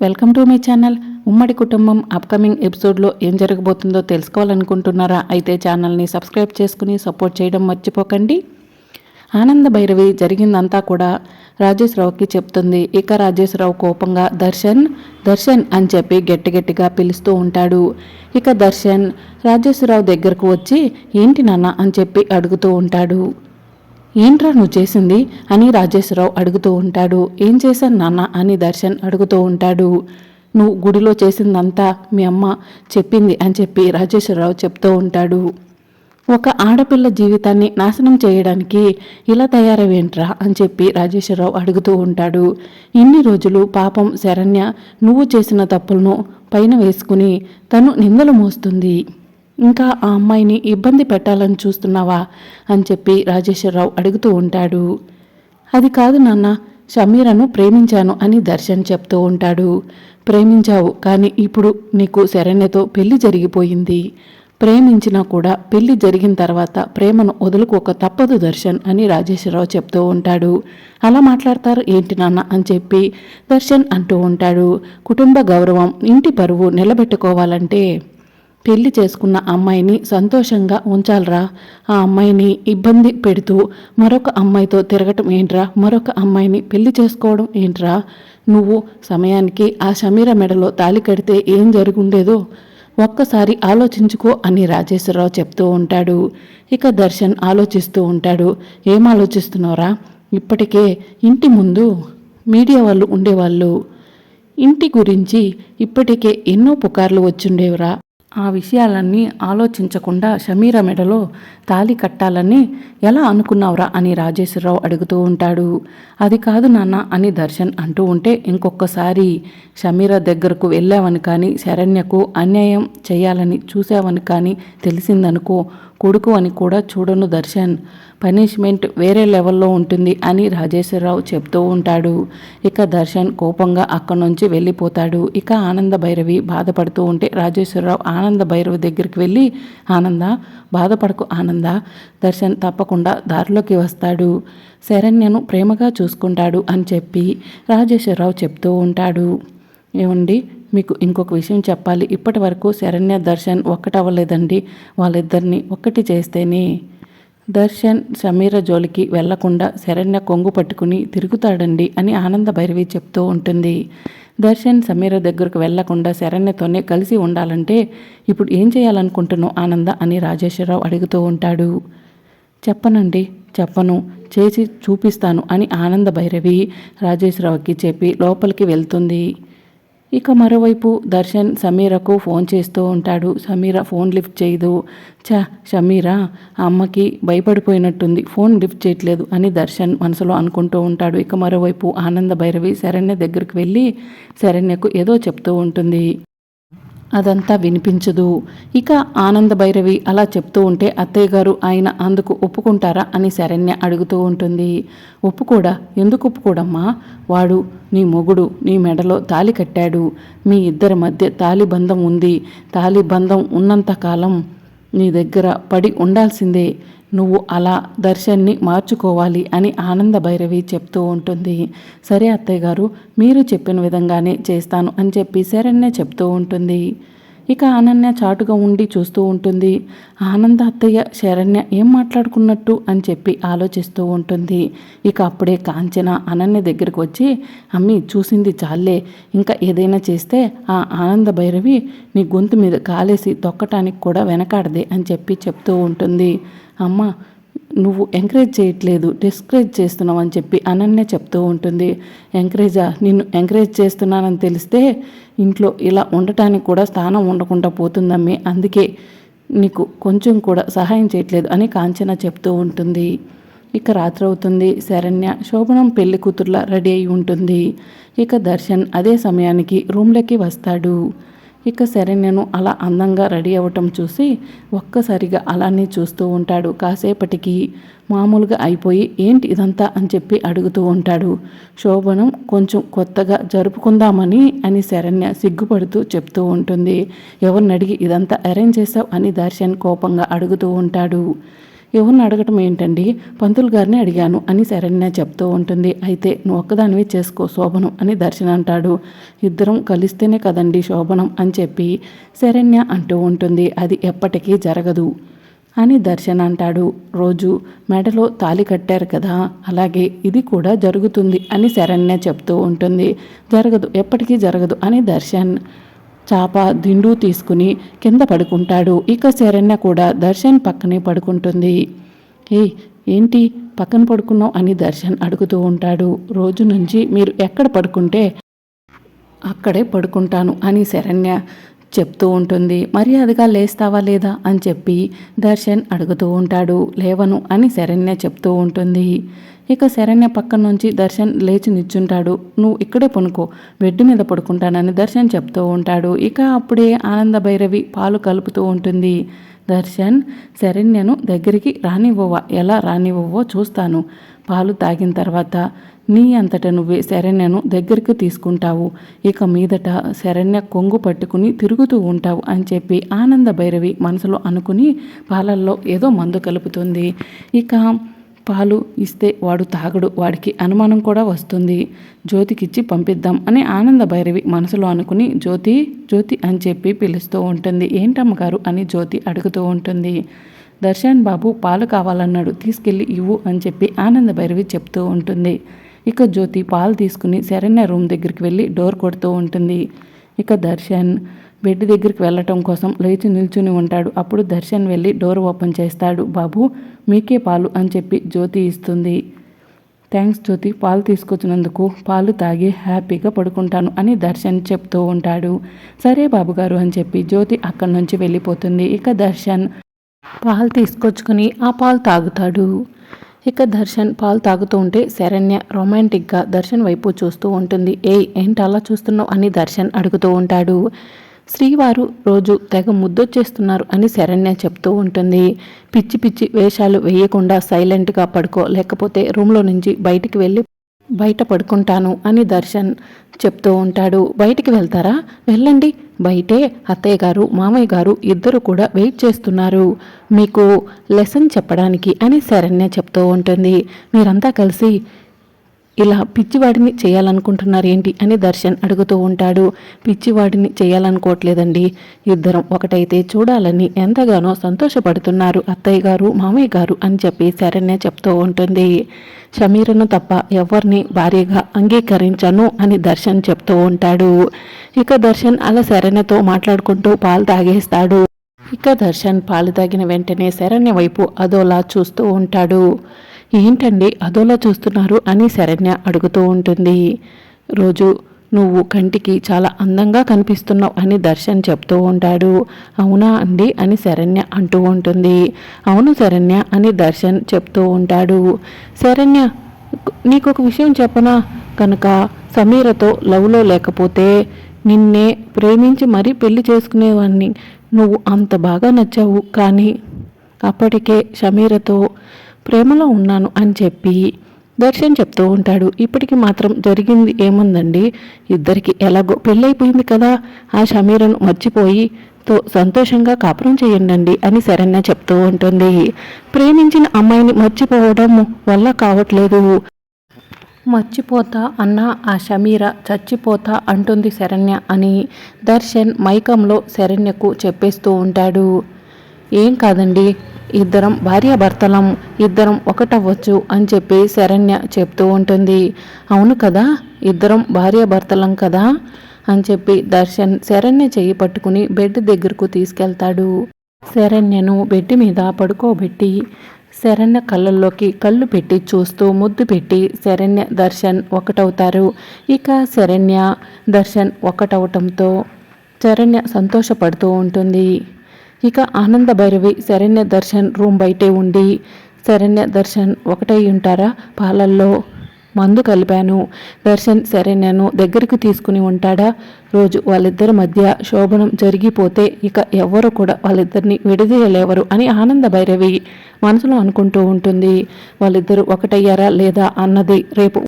Welcome to my channel. ఉమ్మడి కుటుంబం upcoming ఎపిసోడ్లో ఏం జరగబోతుందో తెలుసుకోవాలనుకుంటున్నారా? అయితే ఛానల్ని సబ్స్క్రైబ్ చేసుకుని సపోర్ట్ చేయడం మర్చిపోకండి. ఆనంద భైరవి జరిగిందంతా కూడా రాజేశ్వరావుకి చెప్తుంది. ఇక రాజేశ్వరావు కోపంగా దర్శన్ దర్శన్ అని చెప్పి గట్టి గట్టిగా పిలుస్తూ ఉంటాడు. ఇక దర్శన్ రాజేశ్వరరావు దగ్గరకు వచ్చి ఏంటి నాన్న అని చెప్పి అడుగుతూ ఉంటాడు. ఏంట్రా నువ్వు చేసింది? అని రాజేశ్వరరావు అడుగుతూ ఉంటాడు. ఏం చేశాను నాన్న? అని దర్శన్ అడుగుతూ ఉంటాడు. నువ్వు గుడిలో చేసిందంతా మీ అమ్మ చెప్పింది అని చెప్పి రాజేశ్వరరావు చెప్తూ ఉంటాడు. ఒక ఆడపిల్ల జీవితాన్ని నాశనం చేయడానికి ఇలా తయారవేంట్రా? అని చెప్పి రాజేశ్వరరావు అడుగుతూ ఉంటాడు. ఇన్ని రోజులు పాపం శరణ్య నువ్వు చేసిన తప్పులను పైన వేసుకుని తను నిందలు మోస్తుంది. ఇంకా ఆ అమ్మాయిని ఇబ్బంది పెట్టాలని చూస్తున్నావా? అని చెప్పి రాజేశ్వరరావు అడుగుతూ ఉంటాడు. అది కాదు నాన్న షమీరను ప్రేమించాను అని దర్శన్ చెప్తూ ఉంటాడు. ప్రేమించావు కానీ ఇప్పుడు నీకు శరణ్యతో పెళ్ళి జరిగిపోయింది. ప్రేమించినా కూడా పెళ్ళి జరిగిన తర్వాత ప్రేమను వదులుకోక తప్పదు దర్శన్ అని రాజేశ్వరరావు చెప్తూ ఉంటాడు. అలా మాట్లాడతారు ఏంటి నాన్న అని చెప్పి దర్శన్ అంటూ ఉంటాడు. కుటుంబ గౌరవం ఇంటి పరువు నిలబెట్టుకోవాలంటే పెళ్ళి చేసుకున్న అమ్మాయిని సంతోషంగా ఉంచాలరా? ఆ అమ్మాయిని ఇబ్బంది పెడుతూ మరొక అమ్మాయితో తిరగటం ఏంట్రా? మరొక అమ్మాయిని పెళ్ళి చేసుకోవడం ఏంట్రా? నువ్వు సమయానికి ఆ షమీర మెడలో తాలి కడితే ఏం జరుగుండేదో? ఒక్కసారి ఆలోచించుకో అని రాజేశ్వరరావు చెప్తూ ఉంటాడు. ఇక దర్శన్ ఆలోచిస్తూ ఉంటాడు. ఏం ఆలోచిస్తున్నావురా? ఇప్పటికే ఇంటి ముందు మీడియా వాళ్ళు ఉండేవాళ్ళు. ఇంటి గురించి ఇప్పటికే ఎన్నో పుకార్లు వచ్చుండేవరా. ఆ విషయాలన్నీ ఆలోచించకుండా షమీర మెడలో తాలి కట్టాలని ఎలా అనుకున్నావురా అని రాజేశ్వరరావు అడుగుతూ ఉంటాడు. అది కాదు నాన్న అని దర్శన్ అంటూ ఉంటే ఇంకొకసారి షమీర దగ్గరకు వెళ్ళావని కానీ శరణ్యకు అన్యాయం చేయాలని చూసావని కానీ తెలిసిందనుకో కొడుకు అని కూడా చూడను దర్శన్. పనిష్మెంట్ వేరే లెవెల్లో ఉంటుంది అని రాజేశ్వరరావు చెప్తూ ఉంటాడు. ఇక దర్శన్ కోపంగా అక్కడి నుంచి వెళ్ళిపోతాడు. ఇక ఆనంద భైరవి బాధపడుతూ ఉంటే రాజేశ్వరరావు ఆనంద భైరవి దగ్గరికి వెళ్ళి ఆనంద బాధపడకు ఆనంద దర్శన్ తప్పకుండా దారిలోకి వస్తాడు. శరణ్యను ప్రేమగా చూసుకుంటాడు అని చెప్పి రాజేశ్వరరావు చెప్తూ ఉంటాడు. ఏమండి? మీకు ఇంకొక విషయం చెప్పాలి. ఇప్పటి వరకు శరణ్య దర్శన్ ఒక్కటవ్వలేదండి. వాళ్ళిద్దరిని ఒక్కటి చేస్తేనే దర్శన్ సమీర జోలికి వెళ్ళకుండా శరణ్య కొంగు పట్టుకుని తిరుగుతాడండి అని ఆనంద భైరవి చెప్తూ ఉంటుంది. దర్శన్ సమీర దగ్గరకు వెళ్ళకుండా శరణ్యతోనే కలిసి ఉండాలంటే ఇప్పుడు ఏం చేయాలనుకుంటున్నావు ఆనంద అని రాజేశ్వరరావు అడుగుతూ ఉంటాడు. చెప్పనండి చెప్పను. చేసి చూపిస్తాను అని ఆనంద భైరవి రాజేశ్వరరావుకి చెప్పి లోపలికి వెళ్తుంది. ఇక మరోవైపు దర్శన్ సమీరకు ఫోన్ చేస్తూ ఉంటాడు. సమీర ఫోన్ లిఫ్ట్ చేయదు. చ సమీర అమ్మకి భయపడిపోయినట్టుంది. ఫోన్ లిఫ్ట్ చేయట్లేదు అని దర్శన్ మనసులో అనుకుంటూ ఉంటాడు. ఇక మరోవైపు ఆనంద భైరవి శరణ్య దగ్గరికి వెళ్ళి శరణ్యకు ఏదో చెప్తూ ఉంటుంది. అదంతా వినిపించదు. ఇక ఆనంద భైరవి అలా చెప్తూ ఉంటే అత్తయ్య గారు ఆయన అందుకు ఒప్పుకుంటారా అని శరణ్య అడుగుతూ ఉంటుంది. ఒప్పుకోడా? ఎందుకు ఒప్పుకోడమ్మా? వాడు నీ మొగుడు నీ మెడలో తాలి కట్టాడు. మీ ఇద్దరి మధ్య తాలిబంధం ఉంది. తాలిబంధం ఉన్నంతకాలం నీ దగ్గర పడి ఉండాల్సిందే. నువ్వు అలా దర్శన్ని మార్చుకోవాలి అని ఆనంద భైరవి చెప్తూ ఉంటుంది. సరే అత్తయ్య గారు మీరు చెప్పిన విధంగానే చేస్తాను అని చెప్పి శరణ్య చెప్తూ ఉంటుంది. ఇక అనన్య చాటుగా ఉండి చూస్తూ ఉంటుంది. ఆనంద అత్తయ్య శరణ్య ఏం మాట్లాడుకున్నట్టు అని చెప్పి ఆలోచిస్తూ ఉంటుంది. ఇక అప్పుడే కాంచన అనన్య దగ్గరికి వచ్చి అమ్మి చూసింది చాలే. ఇంకా ఏదైనా చేస్తే ఆ ఆనంద భైరవి నీ గొంతు మీద కాలేసి తొక్కటానికి కూడా వెనకాడదే అని చెప్పి చెప్తూ ఉంటుంది. అమ్మ నువ్వు ఎంకరేజ్ చేయట్లేదు డిస్కరేజ్ చేస్తున్నావు అని చెప్పి అనన్య చెప్తూ ఉంటుంది. ఎంకరేజా నిన్ను ఎంకరేజ్ చేస్తున్నానని తెలిస్తే ఇంట్లో ఇలా ఉండటానికి కూడా స్థానం ఉండకుండా పోతుందమ్మి. అందుకే నీకు కొంచెం కూడా సహాయం చేయట్లేదు అని కాంచన చెప్తూ ఉంటుంది. ఇక రాత్రి అవుతుంది. శరణ్య శోభనం పెళ్ళి కూతుర్లా రెడీ అయి ఉంటుంది. ఇక దర్శన్ అదే సమయానికి రూమ్లోకి వస్తాడు. ఇక శరణ్యను అలా అందంగా రెడీ అవ్వటం చూసి ఒక్కసారిగా అలానే చూస్తూ ఉంటాడు. కాసేపటికి మామూలుగా అయిపోయి ఏంటి ఇదంతా? అని చెప్పి అడుగుతూ ఉంటాడు. శోభనం కొంచెం కొత్తగా జరుపుకుందామని అని శరణ్య సిగ్గుపడుతూ చెప్తూ ఉంటుంది. ఎవరిని అడిగి ఇదంతా అరేంజ్ చేసావు అని దర్శన్ కోపంగా అడుగుతూ ఉంటాడు. ఎవరిని అడగటం ఏంటండి? పంతులు గారిని అడిగాను అని శరణ్య చెప్తూ ఉంటుంది. అయితే నువ్వు ఒక్కదానివే చేసుకో శోభనం అని దర్శన అంటాడు. ఇద్దరం కలిస్తేనే కదండి శోభనం అని చెప్పి శరణ్య అంటూ ఉంటుంది. అది ఎప్పటికీ జరగదు అని దర్శన్ అంటాడు. రోజు మెడలో తాలి కట్టారు కదా అలాగే ఇది కూడా జరుగుతుంది అని శరణ్య చెప్తూ ఉంటుంది. జరగదు ఎప్పటికీ జరగదు అని దర్శన్ చాప దిండు తీసుకుని కింద పడుకుంటాడు. ఇక శరణ్య కూడా దర్శన్ పక్కనే పడుకుంటుంది. ఏ ఏంటి? పక్కన పడుకున్నావు అని దర్శన్ అడుగుతూ ఉంటాడు. రోజు నుంచి మీరు ఎక్కడ పడుకుంటే అక్కడే పడుకుంటాను అని శరణ్య చెప్తూ ఉంటుంది. మర్యాదగా లేస్తావా లేదా అని చెప్పి దర్శన్ అడుగుతూ ఉంటాడు. లేవను అని శరణ్య చెప్తూ ఉంటుంది. ఇక శరణ్య పక్కన నుంచి దర్శన్ లేచి నిల్చుంటాడు. నువ్వు ఇక్కడే పనుకో బెడ్ మీద పడుకుంటానని దర్శన్ చెప్తూ ఉంటాడు. ఇక అప్పుడే ఆనంద భైరవి పాలు కలుపుతూ ఉంటుంది. దర్శన్ శరణ్యను దగ్గరికి రానివ్వవా? ఎలా రానివ్వవో చూస్తాను. పాలు తాగిన తర్వాత నీ అంతట నువ్వే శరణ్యను దగ్గరికి తీసుకుంటావు. ఇక మీదట శరణ్య కొంగు పట్టుకుని తిరుగుతూ ఉంటావు అని చెప్పి ఆనంద భైరవి మనసులో అనుకుని పాలల్లో ఏదో మందు కలుపుతుంది. ఇక పాలు ఇస్తే వాడు తాగడు వాడికి అనుమానం కూడా వస్తుంది. జ్యోతికిచ్చి పంపిద్దాం అని ఆనంద భైరవి మనసులో అనుకుని జ్యోతి జ్యోతి అని చెప్పి పిలుస్తూ ఉంటుంది. ఏంటమ్మగారు? అని జ్యోతి అడుగుతూ ఉంటుంది. దర్శన్ బాబు పాలు కావాలన్నాడు తీసుకెళ్ళి ఇవ్వు అని చెప్పి ఆనంద భైరవి చెప్తూ ఉంటుంది. ఇక జ్యోతి పాలు తీసుకుని శరణ్య రూమ్ దగ్గరికి వెళ్ళి డోర్ కొడుతూ ఉంటుంది. ఇక దర్శన్ బెడ్ దగ్గరికి వెళ్ళటం కోసం లేచి నిల్చుని ఉంటాడు. అప్పుడు దర్శన్ వెళ్ళి డోర్ ఓపెన్ చేస్తాడు. బాబు మీకే పాలు అని చెప్పి జ్యోతి ఇస్తుంది. థ్యాంక్స్ జ్యోతి పాలు తీసుకొచ్చినందుకు పాలు తాగి హ్యాపీగా పడుకుంటాను అని దర్శన్ చెప్తూ ఉంటాడు. సరే బాబుగారు అని చెప్పి జ్యోతి అక్కడి నుంచి వెళ్ళిపోతుంది. ఇక దర్శన్ పాలు తీసుకొచ్చుకొని ఆ పాలు తాగుతాడు. ఇక దర్శన్ పాలు తాగుతూ ఉంటే శరణ్య రొమాంటిక్గా దర్శన్ వైపు చూస్తూ ఉంటుంది. ఏయ్ ఏంటి అలా చూస్తున్నావు అని దర్శన్ అడుగుతూ ఉంటాడు. శ్రీవారు రోజు తెగ ముద్దొచ్చేస్తున్నారు అని శరణ్య చెప్తూ ఉంటుంది. పిచ్చి పిచ్చి వేషాలు వేయకుండా సైలెంట్గా పడుకో లేకపోతే రూమ్లో నుంచి బయటికి వెళ్ళి బయట పడుకుంటాను అని దర్శన్ చెప్తూ ఉంటాడు. బయటికి వెళ్తారా? వెళ్ళండి. బయటే అత్తయ్య గారు మామయ్య గారు ఇద్దరు కూడా వెయిట్ చేస్తున్నారు. మీకు లెసన్ చెప్పడానికి అని శరణ్య చెప్తూ ఉంటుంది. మీరంతా కలిసి ఇలా పిచ్చివాడిని చేయాలనుకుంటున్నారు ఏంటి అని దర్శన్ అడుగుతూ ఉంటాడు. పిచ్చివాడిని చేయాలనుకోవట్లేదండి. ఇద్దరం ఒకటైతే చూడాలని ఎంతగానో సంతోషపడుతున్నారు అత్తయ్య గారు మామయ్య గారు అని చెప్పి శరణ్య చెప్తూ ఉంటుంది. షమీరను తప్ప ఎవరిని భార్యగా అంగీకరించను అని దర్శన్ చెప్తూ ఉంటాడు. ఇక దర్శన్ అలా శరణ్యతో మాట్లాడుకుంటూ పాలు తాగేస్తాడు. ఇక దర్శన్ పాలు తాగిన వెంటనే శరణ్య వైపు అదోలా చూస్తూ ఉంటాడు. ఏంటండి అదోలా చూస్తున్నారు అని శరణ్య అడుగుతూ ఉంటుంది. రోజు నువ్వు కంటికి చాలా అందంగా కనిపిస్తున్నావు అని దర్శన్ చెప్తూ ఉంటాడు. అవునా అండి అని శరణ్య అంటూ ఉంటుంది. అవును శరణ్య అని దర్శన్ చెప్తూ ఉంటాడు. శరణ్య నీకు ఒక విషయం చెప్పనా? కనుక సమీరతో లవ్లో లేకపోతే నిన్నే ప్రేమించి మరీ పెళ్ళి చేసుకునేవాడిని నువ్వు అంత బాగా నచ్చావు కానీ అప్పటికే సమీరతో ప్రేమలో ఉన్నాను అని చెప్పి దర్శన్ చెప్తూ ఉంటాడు. ఇప్పటికి మాత్రం జరిగింది ఏముందండి? ఇద్దరికి ఎలాగో పెళ్ళైపోయింది కదా. ఆ షమీరను మర్చిపోయి తో సంతోషంగా కాపురం చేయండి అని శరణ్య చెప్తూ ఉంటుంది. ప్రేమించిన అమ్మాయిని మర్చిపోవడం వల్ల కావట్లేదు. మర్చిపోతా అన్న ఆ షమీర చచ్చిపోతా అంటుంది శరణ్య అని దర్శన్ మైకంలో శరణ్యకు చెప్పేస్తూ ఉంటాడు. ఏం కాదండి? ఇద్దరం భార్యాభర్తలం ఇద్దరం ఒకటవ్వచ్చు అని చెప్పి శరణ్య చెప్తూ ఉంటుంది. అవును కదా? ఇద్దరం భార్యాభర్తలం కదా? అని చెప్పి దర్శన్ శరణ్య చెయ్యి పట్టుకుని బెడ్ దగ్గరకు తీసుకెళ్తాడు. శరణ్యను బెడ్ మీద పడుకోబెట్టి శరణ్య కళ్ళల్లోకి కళ్ళు పెట్టి చూస్తూ ముద్దు పెట్టి శరణ్య దర్శన్ ఒకటవుతారు. ఇక శరణ్య దర్శన్ ఒకటవటంతో శరణ్య సంతోషపడుతూ ఉంటుంది. ఇక ఆనంద భైరవి శరణ్య దర్శన్ రూమ్ బయటే ఉండి శరణ్య దర్శన్ ఒకటై ఉంటారా? పాలల్లో మందు కలిపాను. దర్శన్ శరణ్యను దగ్గరికి తీసుకుని ఉంటాడా? రోజు వాళ్ళిద్దరి మధ్య శోభనం జరిగిపోతే ఇక ఎవ్వరు కూడా వాళ్ళిద్దరిని విడదీయలేవరు అని ఆనంద భైరవి మనసులో అనుకుంటూ ఉంటుంది. వాళ్ళిద్దరూ ఒకటయ్యారా లేదా అన్నది రేపు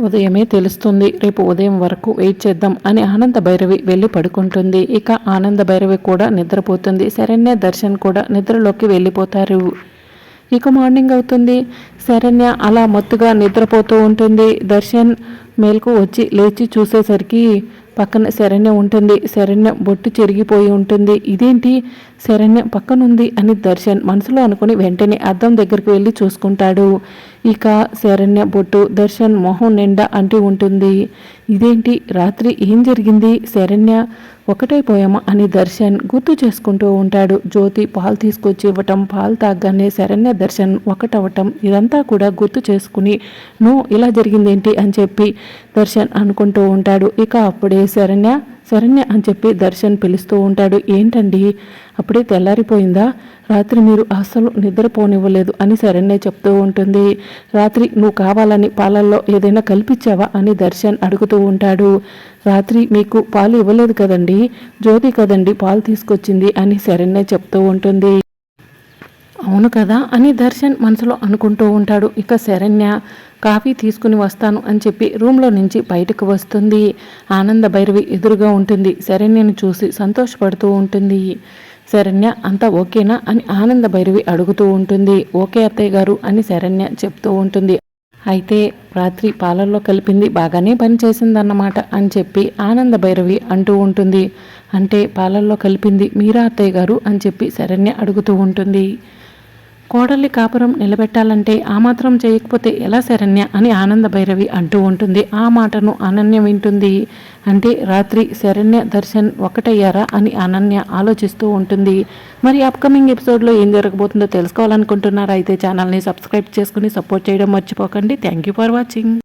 ఉదయమే తెలుస్తుంది రేపు ఉదయం వరకు వెయిట్ చేద్దాం అని ఆనంద భైరవి వెళ్ళి పడుకుంటుంది. ఇక ఆనంద భైరవి కూడా నిద్రపోతుంది. శరణ్య దర్శన్ కూడా నిద్రలోకి వెళ్ళిపోతారు. ఇక మార్నింగ్ అవుతుంది. శరణ్య అలా మొత్తుగా నిద్రపోతూ ఉంటుంది. దర్శన్ మేల్కు వచ్చి లేచి చూసేసరికి పక్కన శరణ్య ఉంటుంది. శరణ్య బొట్టు చెరిగిపోయి ఉంటుంది. ఇదేంటి? శరణ్య పక్కనుంది అని దర్శన్ మనసులో అనుకుని వెంటనే అద్దం దగ్గరికి వెళ్ళి చూసుకుంటాడు. ఇక శరణ్య బొట్టు దర్శన్ మొహం నిండా అంటూ ఉంటుంది. ఇదేంటి? రాత్రి ఏం జరిగింది? శరణ్య ఒకటైపోయామా అని దర్శన్ గుర్తు చేసుకుంటూ ఉంటాడు. జ్యోతి పాలు తీసుకొచ్చి ఇవ్వటం పాలు తాగ్గానే శరణ్య దర్శన్ ఒకటవటం ఇదంతా కూడా గుర్తు చేసుకుని నువ్వు ఇలా జరిగిందేంటి? అని చెప్పి దర్శన్ అనుకుంటూ ఉంటాడు. ఇక అప్పుడే శరణ్య శరణ్య అని చెప్పి దర్శన్ పిలుస్తూ ఉంటాడు. ఏంటండి? అప్పుడే తెల్లారిపోయిందా? రాత్రి మీరు అసలు నిద్రపోనివ్వలేదు అని శరణ్య చెప్తూ ఉంటుంది. రాత్రి నువ్వు కావాలని పాలల్లో ఏదైనా కల్పించావా అని దర్శన్ అడుగుతూ ఉంటాడు. రాత్రి మీకు పాలు ఇవ్వలేదు కదండి? జ్యోతి కదండి పాలు తీసుకొచ్చింది అని శరణ్య చెప్తూ ఉంటుంది. అవును కదా అని దర్శన్ మనసులో అనుకుంటూ ఉంటాడు. ఇక శరణ్య కాఫీ తీసుకుని వస్తాను అని చెప్పి రూమ్లో నుంచి బయటకు వస్తుంది. ఆనంద భైరవి ఎదురుగా ఉంటుంది. శరణ్యను చూసి సంతోషపడుతూ ఉంటుంది. శరణ్య అంతా ఓకేనా అని ఆనంద భైరవి అడుగుతూ ఉంటుంది. ఓకే అత్తయ్య గారు అని శరణ్య చెప్తూ ఉంటుంది. అయితే రాత్రి పాలల్లో కలిపింది బాగానే పనిచేసిందన్నమాట అని చెప్పి ఆనంద భైరవి అంటూ ఉంటుంది. అంటే పాలల్లో కలిపింది మీరా అత్తయ్య గారు అని చెప్పి శరణ్య అడుగుతూ ఉంటుంది. కోడలి కాపురం నిలబెట్టాలంటే ఆ మాత్రం చేయకపోతే ఎలా శరణ్య అని ఆనంద భైరవి అంటూ ఉంటుంది. ఆ మాటను అనన్య వింటుంది. అంటే రాత్రి శరణ్య దర్శన్ ఒకటయ్యారా అని అనన్య ఆలోచిస్తూ ఉంటుంది. మరి అప్కమింగ్ ఎపిసోడ్లో ఏం జరగబోతుందో తెలుసుకోవాలనుకుంటున్నారా? అయితే ఛానల్ని సబ్స్క్రైబ్ చేసుకుని సపోర్ట్ చేయడం మర్చిపోకండి. Thank you for watching